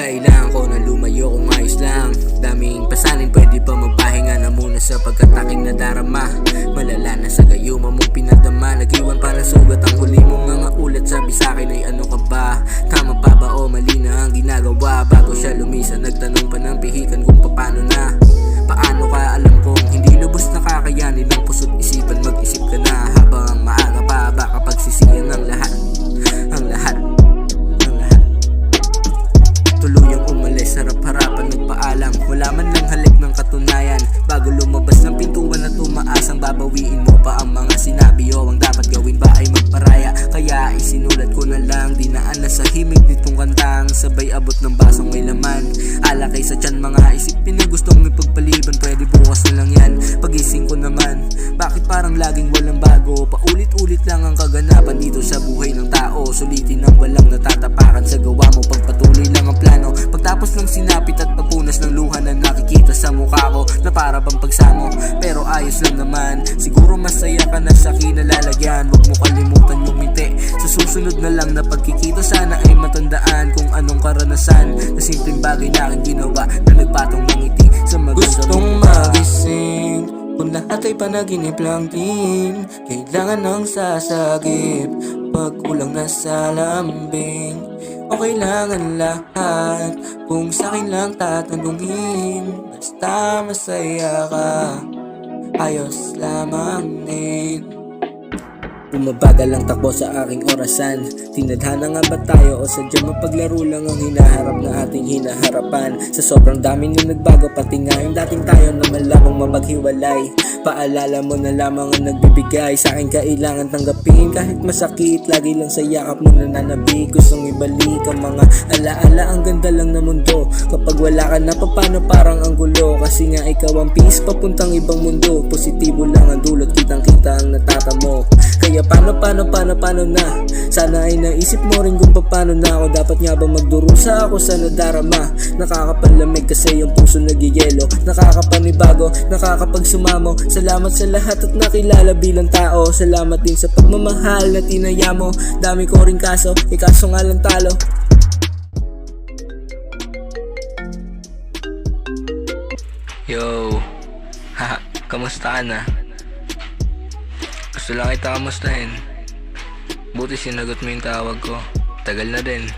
Kailangan ko na lumayo kung ayos lang Daming pasalin pwede pa magpahinga na muna sa pagkataking nadarama Malala na sa gayuma mong pinadama Nag-iwan pa ng sugat ang huli mong mga ulat Sabi sa akin ay ano ka ba? Tama pa ba o mali na ang ginagawa? Bago siya lumisan nagtanong pa ng pihikan kantang Sabay abot ng basong may laman. Alakay sa tiyan mga isipin na gustong ipagpaliban. Pwede bukas na lang yan Pagising ko naman. Bakit parang laging walang bago? Paulit-ulit lang ang kaganapan dito sa buhay ng tao. Sulitin ang walang natatapakan sa gawa mo. Pagpatuloy lang ang plano. Pagtapos ng sinapit at pagpunas ng luha na nakikita sa mukha ko Na para bang pagsamo. Pero ayos lang naman. Siguro masaya ka na sa kinalalagyan. Huwag mo kalimutan yung ngiti. Sa susunod na lang na pagkikita Sana ay matandaan karanasan. Na simpleng bagay na aking ginawa Na nagpatong ng ngiti sa magandang Gustong magising kung lahat ay panaginip lang din Kailangan ng sasagip Pag kulang na sa lambing O kailangan lahat Kung sa'kin lang tatanungin Basta masaya ka Ayos lamang din Bumabagal ang takbo sa aking orasan. Tinadhana nga ba tayo o sadyang mapaglaro lang ang hinaharap na ating hinaharapan? Sa sobrang dami na nagbago pati nga yung dating tayo na malabong mamaghiwalay Paalala mo na lamang ang nagbibigay. Sa akin kailangan tanggapin kahit masakit. Lagi lang sa yakap mo nananabik Gustong ibalik ang mga alaala. Ang ganda lang na mundo. Kapag wala ka na paano parang ang gulo? Kasi nga ikaw ang peace papuntang ibang mundo. Positibo lang ang dulot kitang kita ang natatamo. Kaya paano paano paano paano na? Sana ay naisip mo rin kung paano na ako. Dapat nga ba magdurusa ako sa nadarama? Nakakapalamig kasi yung puso nagigelo Nakakapanibago, nakakapagsumamo. Salamat sa lahat at nakilala bilang tao. Salamat din sa pagmamahal na tinaya mo. Dami ko rin kaso, ikaso nga lang talo. Yo, haha, kamusta ka na? Gusto lang kita kamustahin. Buti sinagot mo yung tawag ko. Tagal na din.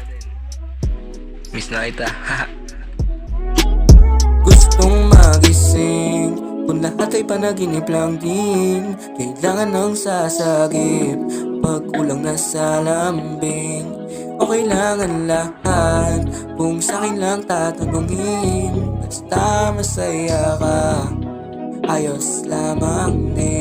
Miss na kita. Gustong magising Kung lahat ay panaginip lang din Kailangan ng sasagip Pag kulang na sa lambing O kailangan lahat Kung sa'kin lang tatanungin Basta masaya ka Ayos lamang din